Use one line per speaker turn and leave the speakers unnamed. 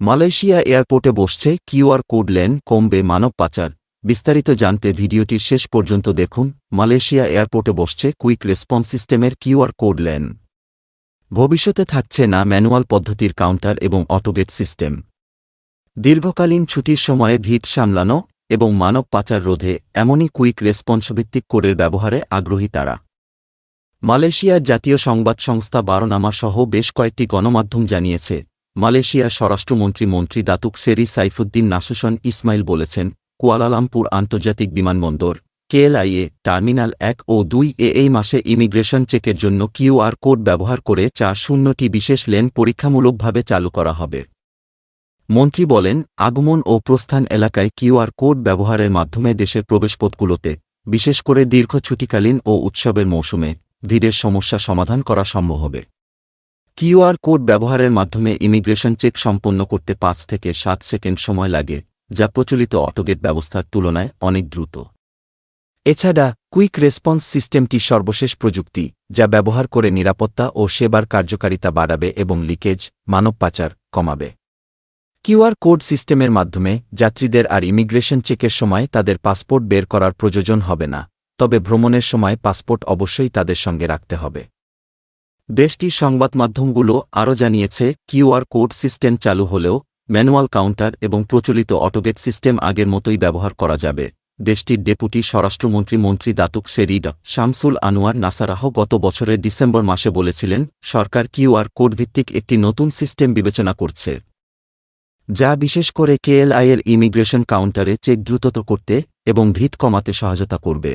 Malaysia এয়ারপোর্টে বসছে QR code lane কমবে মানব পাচার। বিস্তারিত জানতে ভিডিওটির শেষ পর্যন্ত দেখুন, মালয়েশিয়া এয়ারপোর্টে বসছে কুইক রেসপন্স সিস্টেমের কিউআর কোড লেন। ভবিষ্যতে থাকছে না ম্যানুয়াল পদ্ধতির কাউন্টার এবং অটোগেট সিস্টেম। দীর্ঘকালীন ছুটির সময়ে ভিড় সামলানো এবং মানব পাচার রোধে এমনই কুইক রেসপন্সভিত্তিক কোডের ব্যবহারে আগ্রহী তারা। মালয়েশিয়ার জাতীয় সংবাদ সংস্থা বারোনামা সহ বেশ কয়েকটি গণমাধ্যম জানিয়েছে মালয়েশিয়ার স্বরাষ্ট্রমন্ত্রী মন্ত্রী দাতুক সেরি সাইফুদ্দিন নাসুসন ইসমাইল বলেছেন, কুয়ালালামপুর আন্তর্জাতিক বিমানবন্দর, কেএলআইএ, টার্মিনাল এক ও দুই এ এই মাসে ইমিগ্রেশন চেকের জন্য কিউআর কোড ব্যবহার করে চার শূন্যটি বিশেষ লেন পরীক্ষামূলকভাবে চালু করা হবে। মন্ত্রী বলেন, আগমন ও প্রস্থান এলাকায় কিউআর কোড ব্যবহারের মাধ্যমে দেশের প্রবেশপথগুলোতে, বিশেষ করে দীর্ঘ ছুটিকালীন ও উৎসবের মৌসুমে, ভিড়ের সমস্যা সমাধান করা সম্ভব হবে। কিউআর কোড ব্যবহারের মাধ্যমে ইমিগ্রেশন চেক সম্পন্ন করতে পাঁচ থেকে সাত সেকেন্ড সময় লাগে, যা প্রচলিত অটোগেট ব্যবস্থার তুলনায় অনেক দ্রুত। এছাড়া, কুইক রেসপন্স সিস্টেমটি সর্বশেষ প্রযুক্তি, যা ব্যবহার করে নিরাপত্তা ও সেবার কার্যকারিতা বাড়াবে এবং লিকেজ, মানব পাচার কমাবে। কিউআর কোড সিস্টেমের মাধ্যমে যাত্রীদের আর ইমিগ্রেশন চেকের সময় তাদের পাসপোর্ট বের করার প্রয়োজন হবে না, তবে ভ্রমণের সময় পাসপোর্ট অবশ্যই তাদের সঙ্গে রাখতে হবে। দেশটির সংবাদমাধ্যমগুলো আরও জানিয়েছে কিউআর কোড সিস্টেম চালু হলেও ম্যানুয়াল কাউন্টার এবং প্রচলিত অটোগেট সিস্টেম আগের মতোই ব্যবহার করা যাবে। দেশটির ডেপুটি স্বরাষ্ট্রমন্ত্রী মন্ত্রী Datuk Seri Shamsul Anuar Nasarah গত বছরের ডিসেম্বর মাসে বলেছিলেন, সরকার কিউআর কোড ভিত্তিক একটি নতুন সিস্টেম বিবেচনা করছে। যা বিশেষ করে কেএলআইয়ের ইমিগ্রেশন কাউন্টারে চেক দ্রুতত করতে এবং ভিত কমাতে সহায়তা করবে।